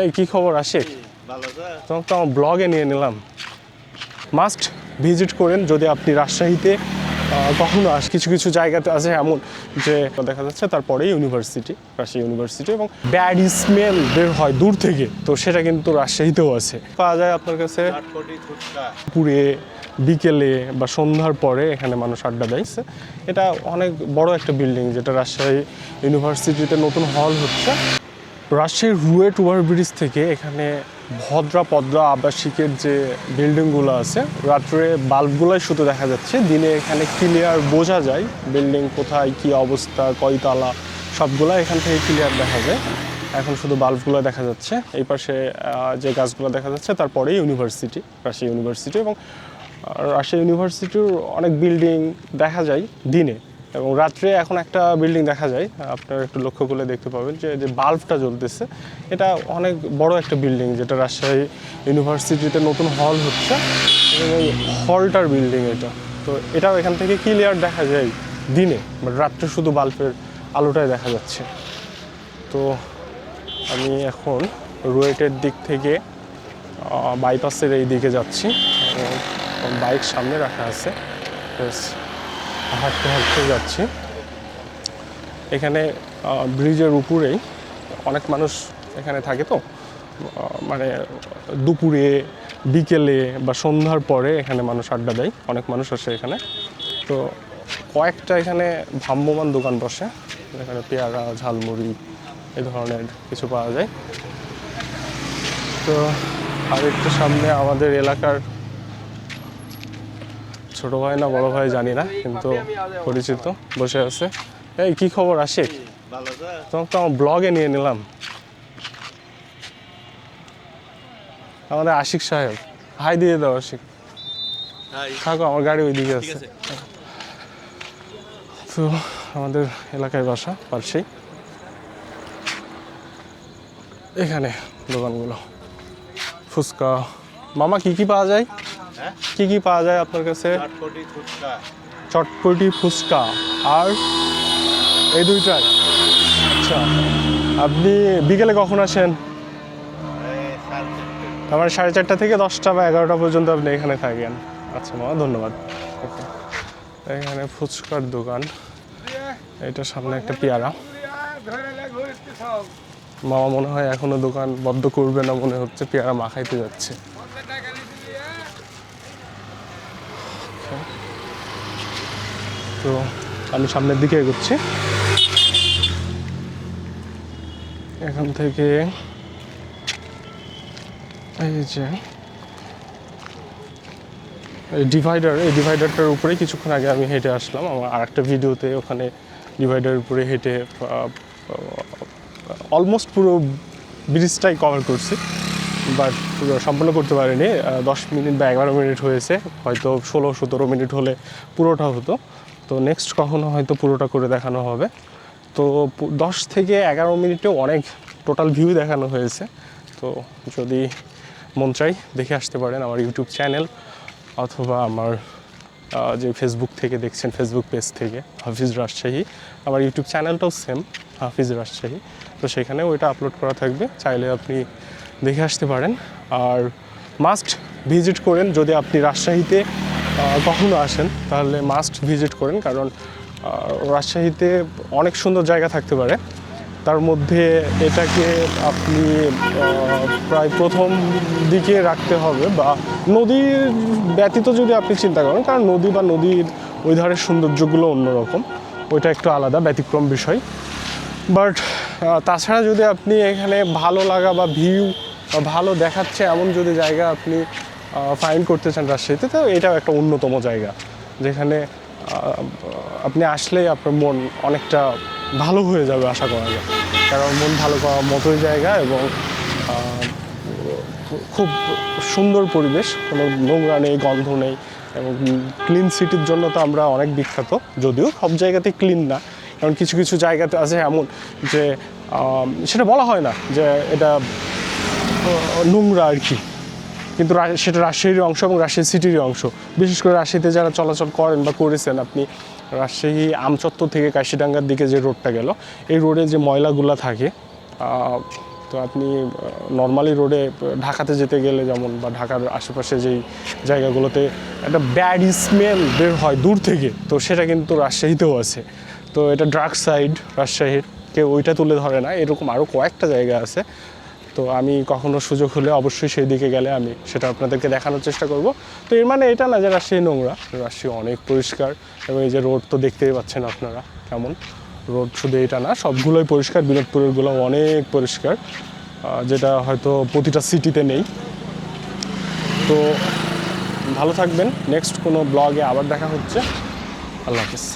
এই কি খবর আশিক? তোমাকে তো আমার ব্লগে নিয়ে নিলাম। মাস্ট ভিজিট করেন যদি আপনি রাজশাহীতে কখনো আস কিছু কিছু জায়গাতে আছে এমন যে দেখা যাচ্ছে তারপরে ইউনিভার্সিটি রাজশাহী ইউনিভার্সিটি এবং ব্যাড স্মেল বের হয় দূর থেকে তো সেটা কিন্তু রাজশাহীতেও আছে। পাওয়া যায় আপনার কাছে? পুরে বিকেলে বা সন্ধ্যার পরে এখানে মানুষ আড্ডা দেয় এটা অনেক বড় একটা বিল্ডিং যেটা রাজশাহী ইউনিভার্সিটিতে নতুন হল হচ্ছে। রাজশাহীর রুয়েট ওভারব্রিজ থেকে এখানে ভদ্রা পদ্রা আবাসিকের যে বিল্ডিংগুলো আছে, রাত্রে বাল্বগুলোই শুধু দেখা যাচ্ছে। দিনে এখানে ক্লিয়ার বোঝা যায় বিল্ডিং কোথায়, কি অবস্থা কয়তলা সবগুলো এখান থেকে ক্লিয়ার দেখা যায়। এখন শুধু বাল্বগুলো দেখা যাচ্ছে। এই পাশে যে গাছগুলো দেখা যাচ্ছে তারপরে ইউনিভার্সিটি, রাজশাহী ইউনিভার্সিটি এবং রাজশাহী ইউনিভার্সিটির অনেক বিল্ডিং দেখা যায় দিনে। এবং রাত্রে এখন একটা বিল্ডিং দেখা যায় আপনারা একটু লক্ষ্য করলে দেখতে পাবেন যে যে বাল্বটা জ্বলতেছে। এটা অনেক বড় একটা বিল্ডিং যেটা রাজশাহী ইউনিভার্সিটিতে নতুন হল হচ্ছে। এই হলটার বিল্ডিং এটা। তো এটাও এখান থেকে ক্লিয়ার দেখা যায় দিনে বাট রাত্রে শুধু বাল্বের আলোটাই দেখা যাচ্ছে। তো আমি এখন রুয়েটের দিক থেকে বাইপাসের এই দিকে যাচ্ছি। বাইক সামনে রাখা আছে। Yes, হাঁটতে হাঁটতে যাচ্ছি। এখানে ব্রিজের উপরেই অনেক মানুষ এখানে থাকে তো মানে দুপুরে, বিকেলে বা সন্ধ্যার পরে এখানে মানুষ আড্ডা দেয়, অনেক মানুষ আসে এখানে। তো কয়েকটা এখানে ভ্রাম্যমান দোকান বসে এখানে পেয়ারা, ঝালমুড়ি এই ধরনের কিছু পাওয়া যায়। তো আর একটু সামনে আমাদের এলাকার ছোট ভাই না বড় ভাই জানি না কিন্তু পরিচিত বসে আছে। এই কি খবর আশিক? তোমাকে তো আমার ব্লগে নিয়ে নিলাম। আমাদের আশিক সাহেব। হাই দিয়ে দাও আশিক। থাকো আমার গাড়ি ওইদিকে আছে। তো আমাদের এলাকায় বাসা পার্শ্বেই এখানে দোকানগুলো। ফুচকা। মামা কি কি পাওয়া যায়? কি কি পাওয়া যায় আপনার কাছে? চটপটি ফুচকা। আর এই দুইটাই। আচ্ছা। আপনি বিকেলে কখন আসেন? আমার সাড়ে চারটা। থেকে দশটা বা এগারোটা পর্যন্ত আপনি এখানে থাকেন। আচ্ছা মামা ধন্যবাদ. এখানে ফুচকার দোকান। এটা সামনে একটা পেয়ারা। মামা মনে হয় এখনও দোকান বদ্ধ করবে না মনে হচ্ছে পেয়ারা মাখাইতে যাচ্ছে। Okay. তো আমি সামনের দিকে এগোচ্ছি। এখান থেকে এই যে, এই ডিভাইডার এই ডিভাইডারটার উপরে কিছুক্ষণ আগে আমি হেঁটে আসলাম। আমার আরেকটা ভিডিওতে ওখানে ডিভাইডারের উপরে হেঁটে অলমোস্ট পুরো ব্রিজটাই কভার করছি। বাট পুরো সম্পূর্ণ করতে পারিনি দশ মিনিট বা এগারো মিনিট হয়েছে, হয়তো ষোলো, সতেরো মিনিট হলে পুরোটা হতো। তো নেক্সট কখনো হয়তো পুরোটা করে দেখানো হবে। তো দশ থেকে এগারো মিনিটে অনেক টোটাল ভিউ দেখানো হয়েছে। তো যদি মন চাই, দেখে আসতে পারেন আমার ইউটিউব চ্যানেল অথবা আমার যে ফেসবুক থেকে দেখছেন ফেসবুক পেজ থেকে, হাফিজ রাজশাহী। আমার ইউটিউব চ্যানেলটাও সেম হাফিজ রাজশাহী। তো সেখানেও ওইটা আপলোড করা থাকবে। চাইলে আপনি দেখে আসতে পারেন। আর মাস্ট ভিজিট করেন যদি আপনি রাজশাহীতে কখনো আসেন, তাহলে মাস্ট ভিজিট করেন। কারণ রাজশাহীতে অনেক সুন্দর জায়গা থাকতে পারে। তার মধ্যে এটাকে আপনি প্রায় প্রথম দিকে রাখতে হবে বা নদীর ব্যতীত যদি আপনি চিন্তা করেন, কারণ নদী বা নদীর ওই ধারের সৌন্দর্যগুলো অন্যরকম। ওইটা একটু আলাদা, ব্যতিক্রম বিষয়। বাট তাছাড়া যদি আপনি এখানে ভালো লাগা বা ভিউ ভালো দেখাচ্ছে এমন যদি জায়গা আপনি ফাইন্ড করতে চান রাজশাহীতে, তো এটাও একটা অন্যতম জায়গা। যেখানে আপনি আসলেই আপনার মন অনেকটা ভালো হয়ে যাবে আশা করা যায়। কারণ মন ভালো করার মতোই জায়গা এবং খুব সুন্দর পরিবেশ, কোনো নোংরা নেই, গন্ধ নেই এবং ক্লিন সিটির জন্য তো আমরা অনেক বিখ্যাত, যদিও সব জায়গাতে ক্লিন না। কারণ কিছু কিছু জায়গাতে আছে এমন যে সেটা বলা হয় না যে এটা নোংরা আর কি। কিন্তু সেটা রাজশাহীর অংশ এবং রাজশাহী সিটির অংশ। বিশেষ করে রাজশাহীতে যারা চলাচল করেন বা করেছেন আপনি, রাজশাহী আমচত্বর থেকে কাশিডাঙ্গার দিকে যে রোডটা গেল, এই রোডে যে ময়লাগুলো থাকে তো আপনি নর্মালি রোডে ঢাকাতে যেতে গেলে যেমন বা ঢাকার আশেপাশে যেই জায়গাগুলোতে একটা ব্যাড স্মেল বের হয় দূর থেকে, তো সেটা কিন্তু রাজশাহীতেও আছে। তো এটা ড্রাগ সাইড রাজশাহীর, কেউ ওইটা তুলে ধরে না, এরকম আরও কয়েকটা জায়গা আছে। তো আমি কখনো সুযোগ হলে অবশ্যই সেই দিকে গেলে আমি সেটা আপনাদেরকে দেখানোর চেষ্টা করব। তো এর মানে এটা না যে রাজশাহী নোংরা, রাজশাহী অনেক পরিষ্কার এবং এই যে রোড তো দেখতেই পাচ্ছেন আপনারা কেমন। রোড শুধু এটা না, সবগুলোই পরিষ্কার, বিনোদপুরেরগুলো অনেক পরিষ্কার যেটা হয়তো প্রতিটা সিটিতে নেই। তো ভালো থাকবেন নেক্সট কোনো ব্লগে আবার দেখা হচ্ছে। আল্লাহ হাফিজ।